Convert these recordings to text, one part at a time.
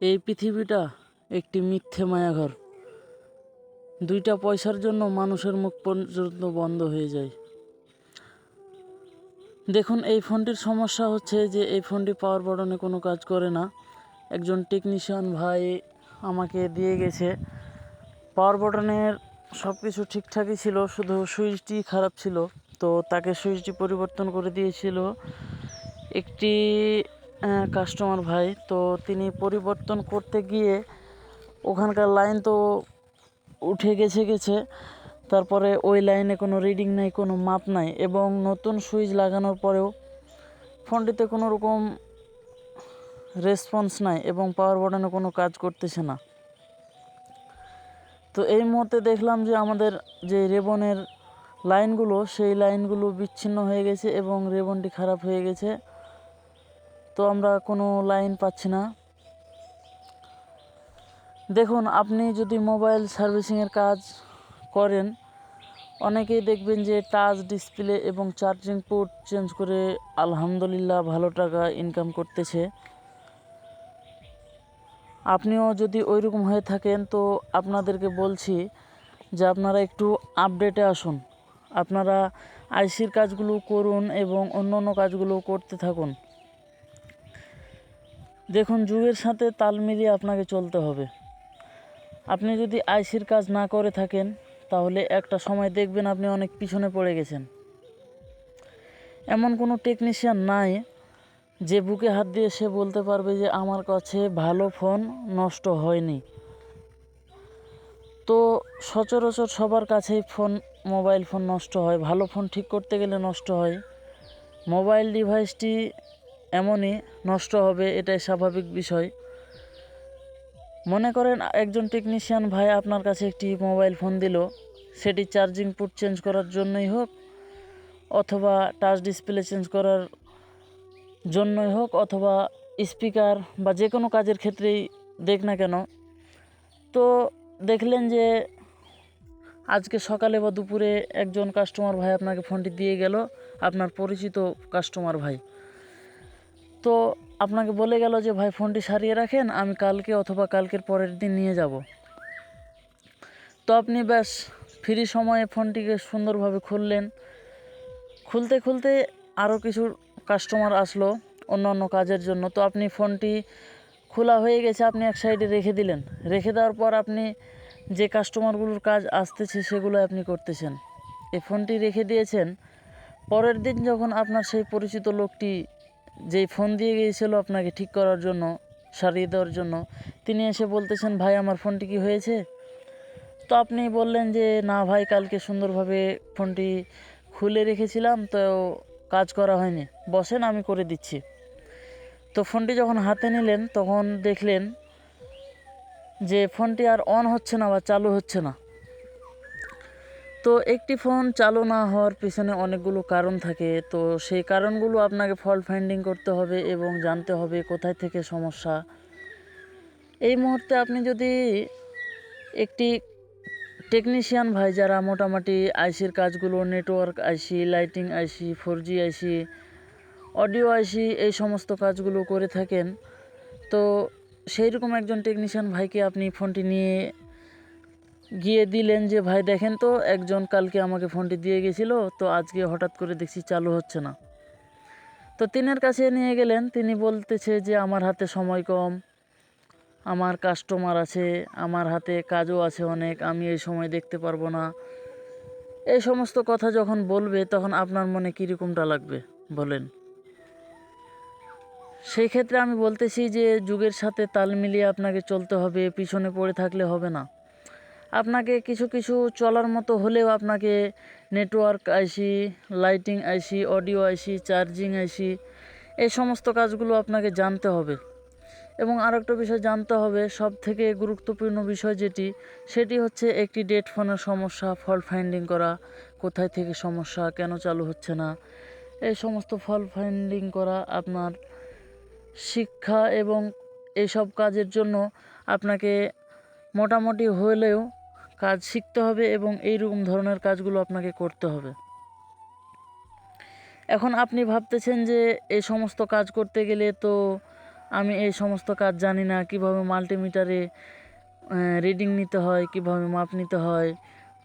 এই পৃথিবীটা একটি মিথ্যে মায়াঘর। দুইটা পয়সার জন্য মানুষের মুখ পর্যন্ত বন্ধ হয়ে যায়। দেখুন, এই ফোনটির সমস্যা হচ্ছে যে এই ফোনটি পাওয়ার বাটনে কোনো কাজ করে না। একজন টেকনিশিয়ান ভাই আমাকে দিয়ে গেছে। পাওয়ার বাটনের সব কিছু ঠিকঠাকই ছিল, শুধু সুইচটি খারাপ ছিল। তো তাকে সুইচটি পরিবর্তন করে দিয়েছিল। একটি কাস্টমার ভাই। তো তিনি পরিবর্তন করতে গিয়ে ওখানকার লাইন তো উঠে গেছে গেছে। তারপরে ওই লাইনে কোনো রিডিং নাই, কোনো মাপ নাই এবং নতুন সুইচ লাগানোর পরেও ফোনটিতে কোনো রকম রেসপন্স নাই এবং পাওয়ার বাটনে কোনো কাজ করতেছে না। তো এই মুহূর্তে দেখলাম যে আমাদের যে রেবনের লাইনগুলো সেই লাইনগুলো বিচ্ছিন্ন হয়ে গেছে এবং রেবনটি খারাপ হয়ে গেছে। তো আমরা কোনো লাইন পাচ্ছি না। দেখুন, আপনি যদি মোবাইল সার্ভিসিংয়ের কাজ করেন, অনেকেই দেখবেন যে টাচ ডিসপ্লে এবং চার্জিং পোর্ট চেঞ্জ করে আলহামদুলিল্লাহ ভালো টাকা ইনকাম করতেছে। আপনিও যদি ওইরকম হয়ে থাকেন, তো আপনাদেরকে বলছি যে আপনারা একটু আপডেটে আসুন। আপনারা আইসির কাজগুলো করুন এবং অন্য অন্য কাজগুলো করতে থাকুন। দেখুন যুগের সাথে তাল মিলিয়ে আপনাকে চলতে হবে। আপনি যদি আইসির কাজ না করে থাকেন, তাহলে একটা সময় দেখবেন আপনি অনেক পিছনে পড়ে গেছেন। এমন কোনো টেকনিশিয়ান নাই, যে বুকে হাত দিয়ে সে বলতে পারবে যে, আমার কাছে ভালো ফোন নষ্ট হয়নি। তো সচরাচর সবার কাছেই ফোন মোবাইল ফোন নষ্ট হয়। ভালো ফোন ঠিক করতে গেলে নষ্ট হয়। মোবাইল ডিভাইসটি এমনই নষ্ট হবে, এটাই স্বাভাবিক বিষয়। মনে করেন একজন টেকনিশিয়ান ভাই আপনার কাছে একটি মোবাইল ফোন দিল, সেটি চার্জিং পোর্ট চেঞ্জ করার জন্যই হোক, অথবা টাচ ডিসপ্লে চেঞ্জ করার জন্যই হোক, অথবা স্পিকার বা যে কোনো কাজের ক্ষেত্রেই দেখ না কেন। তো দেখলেন যে আজকে সকালে বা দুপুরে একজন কাস্টমার ভাই আপনাকে ফোনটি দিয়ে গেল, আপনার পরিচিত কাস্টমার ভাই। তো আপনাকে বলে গেল যে, ভাই, ফোনটি সারিয়ে রাখেন, আমি কালকে অথবা কালকের পরের দিন নিয়ে যাব। তো আপনি ব্যাস ফ্রি সময়ে ফোনটিকে সুন্দরভাবে খুললেন। খুলতে খুলতে আরও কিছু কাস্টমার আসলো অন্য অন্য কাজের জন্য। তো আপনি ফোনটি খোলা হয়ে গেছে, আপনি এক সাইডে রেখে দিলেন। রেখে দেওয়ার পর আপনি যে কাস্টমারগুলোর কাজ আসতেছে, সেগুলো আপনি করতেছেন। এই ফোনটি রেখে দিয়েছেন। পরের দিন যখন আপনার সেই পরিচিত লোকটি যেই ফোন দিয়ে গিয়েছিল আপনাকে ঠিক করার জন্য, সারিয়ে দেওয়ার জন্য, তিনি এসে বলতেছেন, ভাই, আমার ফোনটি কি হয়েছে? তো আপনি বললেন যে, না ভাই, কালকে সুন্দরভাবে ফোনটি খুলে রেখেছিলাম, তো কাজ করা হয়নি। বসেন, আমি করে দিচ্ছি। তো ফোনটি যখন হাতে নিলেন, তখন দেখলেন যে, ফোনটি আর অন হচ্ছে না বা চালু হচ্ছে না। তো একটি ফোন চালু না হওয়ার পিছনে অনেকগুলো কারণ থাকে। তো সেই কারণগুলো আপনাকে ফল্ট ফাইন্ডিং করতে হবে এবং জানতে হবে কোথায় থেকে সমস্যা। এই মুহূর্তে আপনি যদি একটি টেকনিশিয়ান ভাই যারা মোটামুটি আইসির কাজগুলো network IC lighting IC four G IC audio IC এই সমস্ত কাজগুলো করে থাকেন, তো সেই রকম একজন টেকনিশিয়ান ভাইকে আপনি ফোনটি নিয়ে গিয়ে দিলেন যে, ভাই, দেখেন তো, একজন কালকে আমাকে ফোনটি দিয়ে গেছিল, তো আজকে হঠাৎ করে দেখছি চালু হচ্ছে না। তো তিনের কাছে নিয়ে গেলেন। তিনি বলতেছে যে, আমার হাতে সময় কম, আমার কাস্টমার আছে, আমার হাতে কাজও আছে অনেক, আমি এই সময় দেখতে পারব না। এই সমস্ত কথা যখন বলবে, তখন আপনার মনে কীরকমটা লাগবে? বলেন। সেই ক্ষেত্রে আমি বলতেছি যে, যুগের সাথে তাল মিলিয়ে আপনাকে চলতে হবে, পিছনে পড়ে থাকলে হবে না। আপনাকে কিছু কিছু চলার মতো হলেও আপনাকে network IC lighting IC audio IC charging IC এই সমস্ত কাজগুলো আপনাকে জানতে হবে। এবং আরেকটা বিষয় জানতে হবে সব থেকে গুরুত্বপূর্ণ বিষয় যেটি, সেটি হচ্ছে একটি ডেট ফোনের সমস্যা ফল্ট ফাইন্ডিং করা, কোথায় থেকে সমস্যা, কেন চালু হচ্ছে না, এই সমস্ত ফল্ট ফাইন্ডিং করা আপনার শিক্ষা এবং এইসব কাজের জন্য আপনাকে মোটামুটি হলেও কাজ শিখতে হবে এবং এই রকম ধরনের কাজগুলো আপনাকে করতে হবে। এখন আপনি ভাবতেছেন যে এই সমস্ত কাজ করতে গেলে তো আমি এই সমস্ত কাজ জানি না, কীভাবে মাল্টিমিটারে রিডিং নিতে হয়, কীভাবে মাপ নিতে হয়,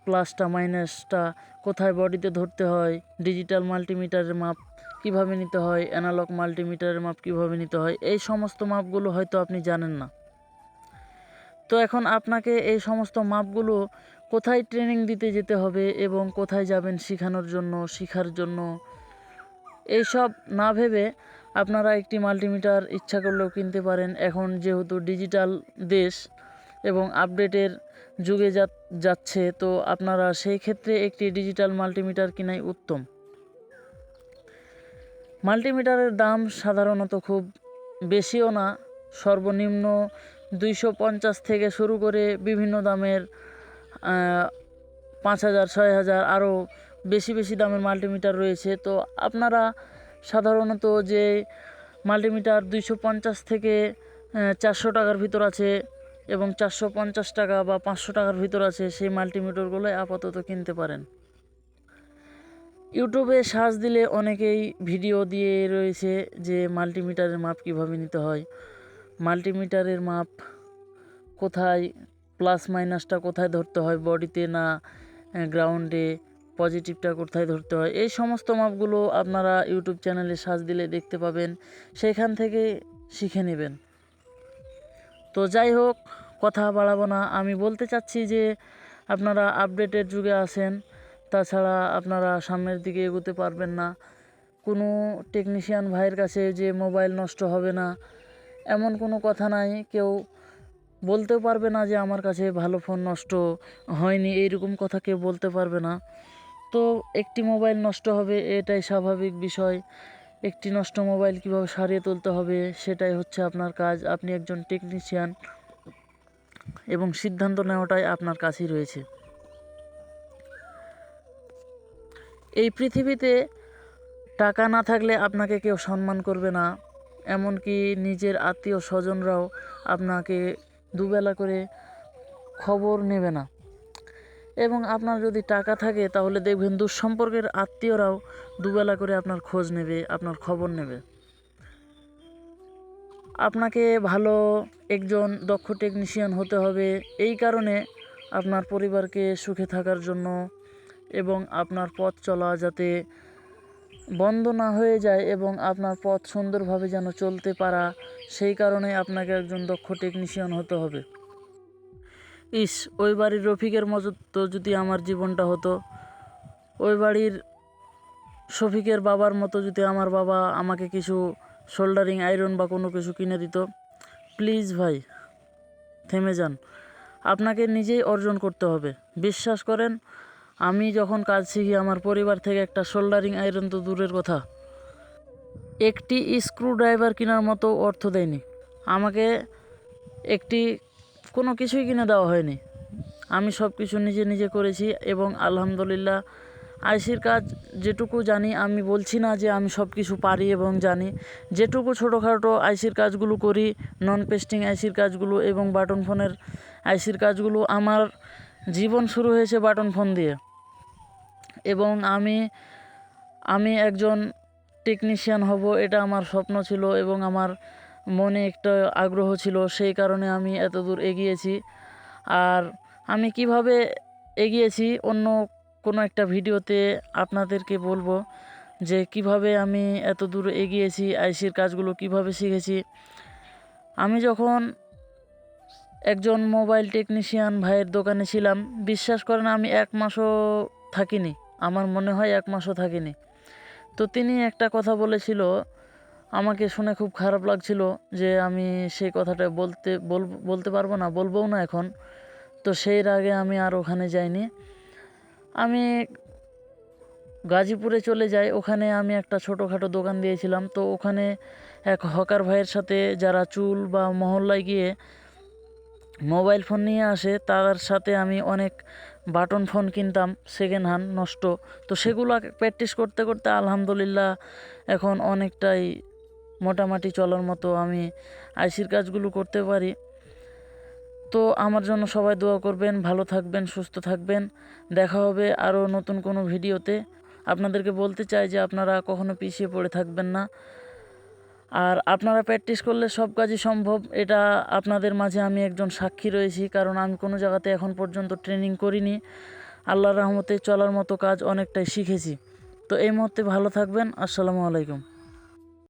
প্লাসটা, মাইনাসটা, কোথায় বডিতে ধরতে হয়, ডিজিটাল মাল্টিমিটারের মাপ কীভাবে নিতে হয়, অ্যানালগ মাল্টিমিটারের মাপ কীভাবে নিতে হয়, এই সমস্ত মাপগুলো হয়তো আপনি জানেন না। তো এখন আপনাকে এই সমস্ত মাপগুলো কোথায় ট্রেনিং দিতে যেতে হবে এবং কোথায় যাবেন শেখানোর জন্য, শেখার জন্য? এইসব না ভেবে আপনারা একটি মাল্টিমিটার ইচ্ছা করলেও কিনতে পারেন। এখন যেহেতু ডিজিটাল দেশ এবং আপডেটের যুগে যা যাচ্ছে, তো আপনারা সেই ক্ষেত্রে একটি ডিজিটাল মাল্টিমিটার কিনাই উত্তম। মাল্টিমিটারের দাম সাধারণত খুব বেশিও না, সর্বনিম্ন দুইশো পঞ্চাশ থেকে শুরু করে বিভিন্ন দামের পাঁচ হাজার, ছয় হাজার আরও বেশি বেশি দামের মাল্টিমিটার রয়েছে। তো আপনারা সাধারণত যে মাল্টিমিটার দুইশো পঞ্চাশ থেকে চারশো টাকার ভিতর আছে এবং চারশো পঞ্চাশ টাকা বা পাঁচশো টাকার ভিতর আছে, সেই মাল্টিমিটারগুলোই আপাতত কিনতে পারেন। ইউটিউবে সার্চ দিলে অনেকেই ভিডিও দিয়ে রয়েছে যে মাল্টিমিটারের মাপ কীভাবে নিতে হয়। মাল্টিমিটারের মাপ কোথায়, প্লাস মাইনাসটা কোথায় ধরতে হয় বডিতে না গ্রাউন্ডে, পজিটিভটা কোথায় ধরতে হয়, এই সমস্ত মাপগুলো আপনারা ইউটিউব চ্যানেলে সার্চ দিলে দেখতে পাবেন, সেখান থেকে শিখে নেবেন। তো যাই হোক, কথা বাড়াবো না, আমি বলতে চাচ্ছি যে আপনারা আপডেটের যুগে আছেন, তাছাড়া আপনারা সামনের দিকে এগোতে পারবেন না। কোনো টেকনিশিয়ান ভাইয়ের কাছে যে মোবাইল নষ্ট হবে না এমন কোনো কথা নাই। কেউ বলতেও পারবে না যে আমার কাছে ভালো ফোন নষ্ট হয়নি, এইরকম কথা কেউ বলতে পারবে না। তো একটি মোবাইল নষ্ট হবে, এটাই স্বাভাবিক বিষয়। একটি নষ্ট মোবাইল কীভাবে সারিয়ে তুলতে হবে, সেটাই হচ্ছে আপনার কাজ। আপনি একজন টেকনিশিয়ান এবং সিদ্ধান্ত নেওয়াটাই আপনার কাছেই রয়েছে। এই পৃথিবীতে টাকা না থাকলে আপনাকে কেউ সম্মান করবে না। এমনকি নিজের আত্মীয় স্বজনরাও আপনাকে দুবেলা করে খবর নেবে না। এবং আপনার যদি টাকা থাকে, তাহলে দেখবেন দুঃসম্পর্কের আত্মীয়রাও দুবেলা করে আপনার খোঁজ নেবে, আপনার খবর নেবে। আপনাকে ভালো একজন দক্ষ টেকনিশিয়ান হতে হবে। এই কারণে আপনার পরিবারকে সুখে থাকার জন্য এবং আপনার পথ চলা যাতে বন্ধ না হয়ে যায় এবং আপনার পথ সুন্দরভাবে যেন চলতে পারা, সেই কারণে আপনাকে একজন দক্ষ টেকনিশিয়ান হতে হবে। ইস, ওই বাড়ির রফিকের মতো যদি আমার জীবনটা হতো, ওই বাড়ির শফিকের বাবার মতো যদি আমার বাবা আমাকে কিছু শোল্ডারিং আয়রন বা কোনো কিছু কিনে দিত প্লিজ ভাই, থেমে যান। আপনাকে নিজেই অর্জন করতে হবে। বিশ্বাস করেন আমি যখন কাজ শিখি, আমার পরিবার থেকে একটা শোল্ডারিং আয়রন তো দূরের কথা। একটি স্ক্রু ড্রাইভার কেনার মতো অর্থ দেয়নি। আমাকে একটি কোনো কিছুই কিনে দেওয়া হয়নি। আমি সব কিছু নিজে নিজে করেছি এবং আলহামদুলিল্লাহ, আইসির কাজ যেটুকু জানি, আমি বলছি না যে আমি সব কিছু পারি এবং জানি। যেটুকু ছোটোখাটো আইসির কাজগুলো করি নন পেস্টিং আইসির কাজগুলো এবং বাটন ফোনের আইসির কাজগুলো, আমার জীবন শুরু হয়েছে বাটন ফোন দিয়ে। এবং আমি আমি একজন টেকনিশিয়ান হব, এটা আমার স্বপ্ন ছিল এবং আমার মনে একটা আগ্রহ ছিল, সেই কারণে আমি এত দূর এগিয়েছি। আর আমি কীভাবে এগিয়েছি, অন্য কোনো একটা ভিডিওতে আপনাদেরকে বলব যে কীভাবে আমি এত দূর এগিয়েছি আইসির কাজগুলো কীভাবে শিখেছি। আমি যখন একজন মোবাইল টেকনিশিয়ান ভাইয়ের দোকানে ছিলাম, বিশ্বাস করেন আমি এক মাসও থাকিনি। আমার মনে হয় এক মাসও থাকিনি। তো তিনি একটা কথা বলেছিল, আমাকে শুনে খুব খারাপ লাগছিল যে আমি সেই কথাটা বলতে বলতে পারব না, বলবও না এখন। তো সেই আগে আমি আর ওখানে যাইনি। আমি গাজীপুরে চলে যাই, ওখানে আমি একটা ছোটোখাটো দোকান দিয়েছিলাম। তো ওখানে এক হকার ভাইয়ের সাথে যারা চুল বা মহল্লায় গিয়ে মোবাইল ফোন নিয়ে আসে, তার সাথে আমি অনেক বাটন ফোন কিনতাম সেকেন্ড হ্যান্ড নষ্ট। তো সেগুলো প্র্যাকটিস করতে করতে আলহামদুলিল্লাহ এখন অনেকটাই মোটামুটি চলার মতো আমি আইসির কাজগুলো করতে পারি। তো আমার জন্য সবাই দোয়া করবেন, ভালো থাকবেন, সুস্থ থাকবেন। দেখা হবে আরও নতুন কোনো ভিডিওতে আপনাদেরকে বলতে চাই যে আপনারা কখনো পিছিয়ে পড়ে থাকবেন না। আর আপনারা প্র্যাকটিস করলে সব কাজই সম্ভব। এটা আপনাদের মাঝে আমি একজন সাক্ষী রয়েছি, কারণ আমি কোনো জায়গাতে এখন পর্যন্ত ট্রেনিং করিনি। আল্লাহর রহমতে চলার মতো কাজ অনেকটাই শিখেছি। তো এই মুহূর্তে ভালো থাকবেন। আসসালামু আলাইকুম।